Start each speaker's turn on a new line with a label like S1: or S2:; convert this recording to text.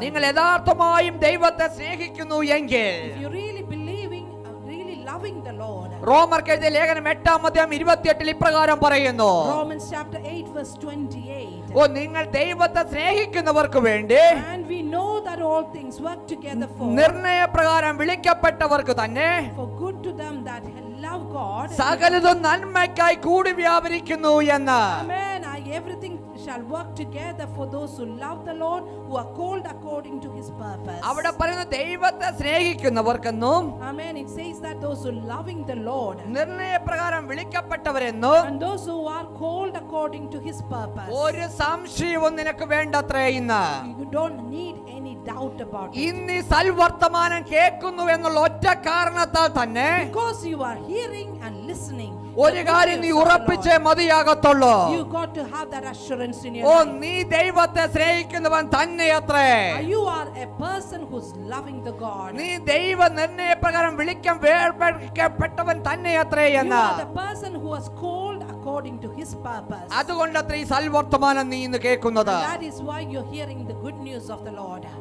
S1: നിങ്ങൾ യഥാർത്ഥമായും ദൈവത്തെ സ്നേഹിക്കുന്നു എങ്കിൽ
S2: uh.
S1: റോമർക്ക് എഴുതിയ ലേഖനം എട്ടാം അധ്യായം ഇരുപത്തിയെട്ടിൽ ഇപ്രകാരം പറയുന്നു
S2: Romans chapter 8, verse 28.
S1: ഓ നിങ്ങൾ ദൈവത്തെ സ്നേഹിക്കുന്നവർക്ക് വേണ്ടി നിർണയപ്രകാരം വിളിക്കപ്പെട്ടവർക്ക് തന്നെ. സകലതും നന്മയ്ക്കായി കൂടി വ്യാപരിക്കുന്നു എന്ന്
S2: everything shall work together for those who love the Lord, who are called according to his purpose.
S1: അവിടെ പറയുന്ന ദൈവത്തെ സ്നേഹിക്കുന്നവർക്കെന്നും
S2: Amen. It says that those who loving the Lord
S1: നിർണയപ്രകാരം വിളിക്കപ്പെട്ടവരെന്നും
S2: and those who are called according to his purpose.
S1: ഒരു സംശയവും നിനക്ക് വേണ്ടത്രേ ഇന്ന്
S2: You don't need any doubt about it.
S1: ഇന്ന് ഈ സൽവർത്തമാനം കേൾക്കുന്നു എന്നുള്ള ഒറ്റ കാരണത്താൽ തന്നെ
S2: Because you are hearing and listening.
S1: ഒരു കാര്യം നീ ഉറപ്പിച്ചേ. മതിയാകത്തുള്ളൂ
S2: You got to have that assurance in
S1: oh
S2: life.
S1: നീ ദൈവത്തെ സ്നേഹിക്കുന്നവൻ തന്നെയത്രേ
S2: You are a person who's loving the God.
S1: നീ ദൈവ നിർണയപ്രകാരം വിളിക്കാൻ വേർപെട്ടവൻ തന്നെയത്രേ
S2: You
S1: എന്ന്
S2: are the person who was called according to his purpose.
S1: അതുകൊണ്ടത്ര ഈ സൽവർത്തമാനം നീ ഇന്ന് കേൾക്കുന്നത്
S2: And that is why you're hearing the good news of the Lord.